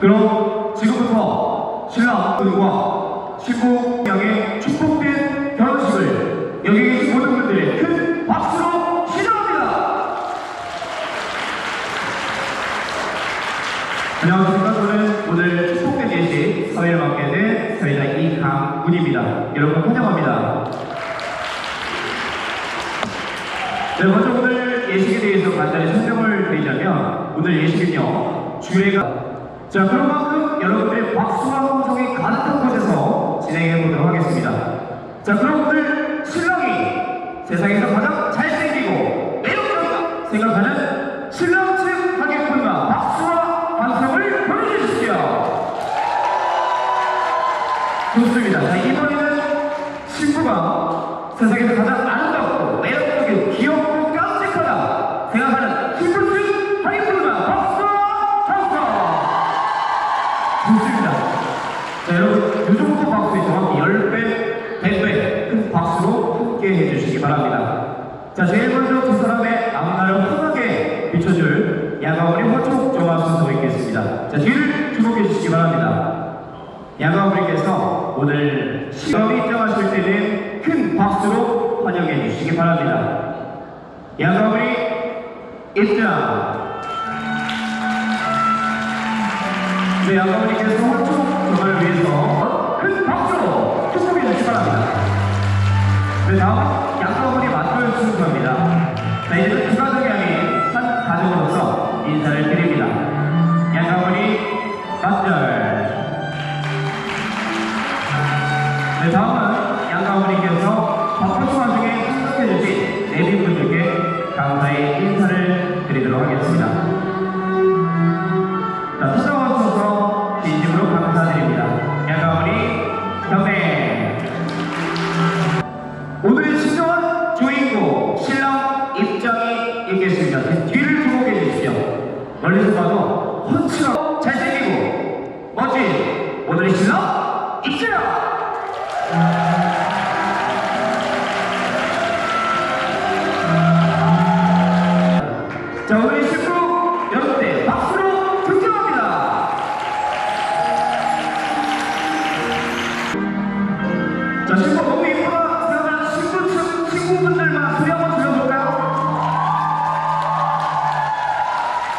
그럼 지금부터 신랑 분과 신부 양의 축복된 결혼식을 여기 계신 모든 분들의 큰 박수로 시작합니다. 안녕하십니까. 저는 오늘 축복된 예식 사회를 맡게 된 사회자 이강훈입니다. 여러분 환영합니다. 네, 먼저 오늘 예식에 대해서 간단히 설명을 드리자면 오늘 예식은요 주례가 자 그런 만큼 여러분들의 박수와 함성이 가득한 곳에서 진행해 보도록 하겠습니다. 자 그럼 오늘 신랑이 세상에서 가장 잘생기고 매력적이다 생각하는 1등 네, 아버님께서 총 저를 위해서 큰 박수로 축복해 주시기 바랍니다. 네, 다음 양가분이 만들어주신 겁니다. 네, 이제 추가적양이 한 가족으로서 인사를 드립니다. 양가분이 만절. 네, 다음은 감사의 인사를 드리도록 하겠습니다.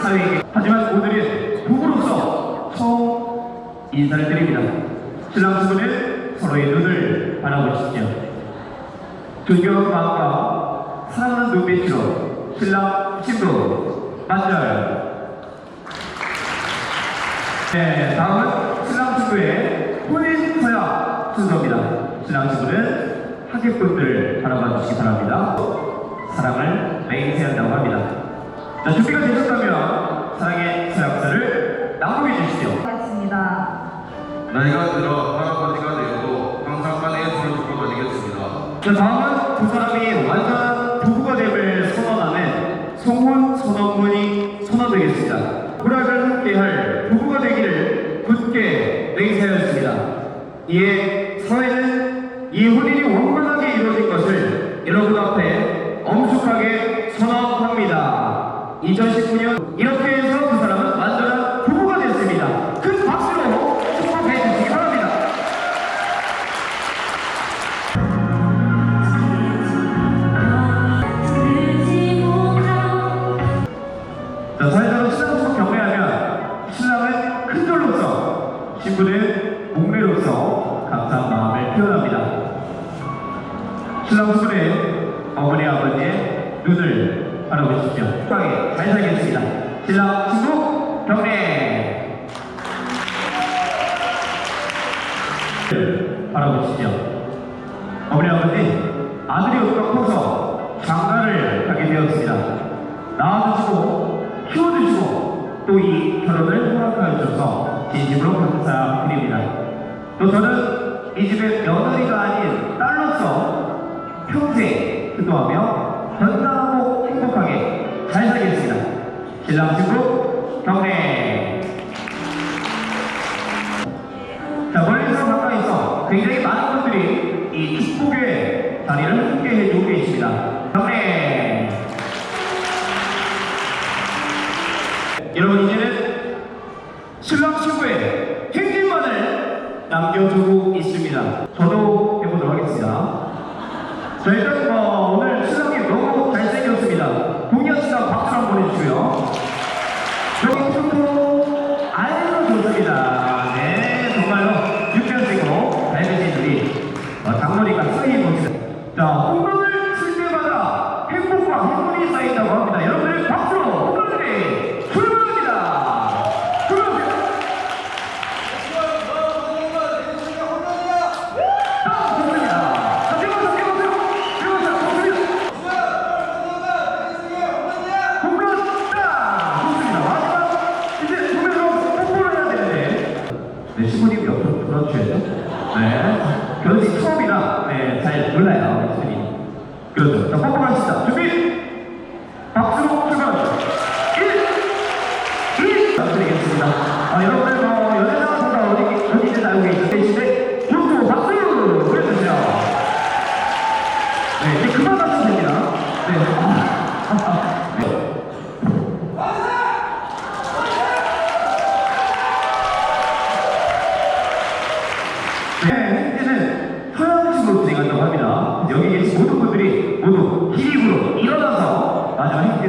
사회에게 하지만 오늘은 부부로서 처음 인사를 드립니다. 신랑 신부는 서로의 눈을 바라보십시오. 존경하는 마음과 사랑하는 눈빛으로 신랑 신부 만절 네, 다음은 신랑 신부의 혼인 서약 순서입니다. 신랑 신부는 하객분들 바라봐 주시기 바랍니다. 사랑을 맹세한다고 합니다. 자, 준비가 되셨다면 사랑의 서약서를 낭독해 주시죠. 하겠습니다. 나이가 들어 할아버지가 되어도 항상 손을 잡고 다니겠습니다. 자, 다음은 두 사람이 완전한 부부가 됨을 선언하는 성혼 선언문이 선언되겠습니다. 불악을 함께할 부부가 되기를 굳게 맹세하였습니다. 이에 사회는 이 혼인이 신랑 신부는 어머니 아버지의 눈을 바라보십시오. 축하하게 잘 살겠습니다. 신랑 신부 경례 바라보십시오. 어머니 아버지 아들이 어디가 커서 장가를 가게 되었습니다. 낳아주시고 키워주시고 또 이 결혼을 허락하여 주셔서 진심으로 감사드립니다. 또 저는 이 집의 며느리가 아닌 딸로서 평생 기도하며 건강하고 행복하게 잘 살겠습니다. 신랑 신부 경례. 자, 멀리서 가까이서 굉장히 많은 분들이 이 축복의 자리를 함께 해 주고 계십니다. 경례. 여러분 이제는 신랑 신부의 행진만을 남겨두고 있습니다. 저도 해보도록 하겠습니다. 자 일단 뭐 오늘 신랑이 너무 잘생겼습니다. 공연 시간 박수 한번 해주고요. 여기 춤도 아주 좋습니다. 네 정말로 육견생으로 잘 되신 우리 어, 장로리가 쓰인 곳입니다. 자 홈런을 칠 때마다 행복과 행운이 쌓인다고 합니다. 여러분들 박수로 홈런들이 출발합니다. 출발합니다. 아, 좋습니다. 자, 세워서, 세워서, 세워서, 좋습니다. 홈런 딱! 좋습니다. 마지막, 이제 보면서 뽀뽀를 해야 되는데. 네, 시부님 옆으로 돌아주셔야죠. 네. 결혼식 처음이라, 네, 잘 몰라요, 시부님. 그렇죠. 자, 뽀뽀 하시다. 준비! 박수로 출발합니다. 1! 2! 부탁드리겠습니다. 아, 여러분들, 뭐, 연애자가 어디, 어디 있는지 알고 계신데, 본부 박수! 보내주세요. 네, 이제 그만 하시면 됩니다. 네. 아, 네. 네, 이제는 서양식으로 진행한다고 합니다. 여기 계신 모든 분들이 모두 기립으로 일어나서 마지막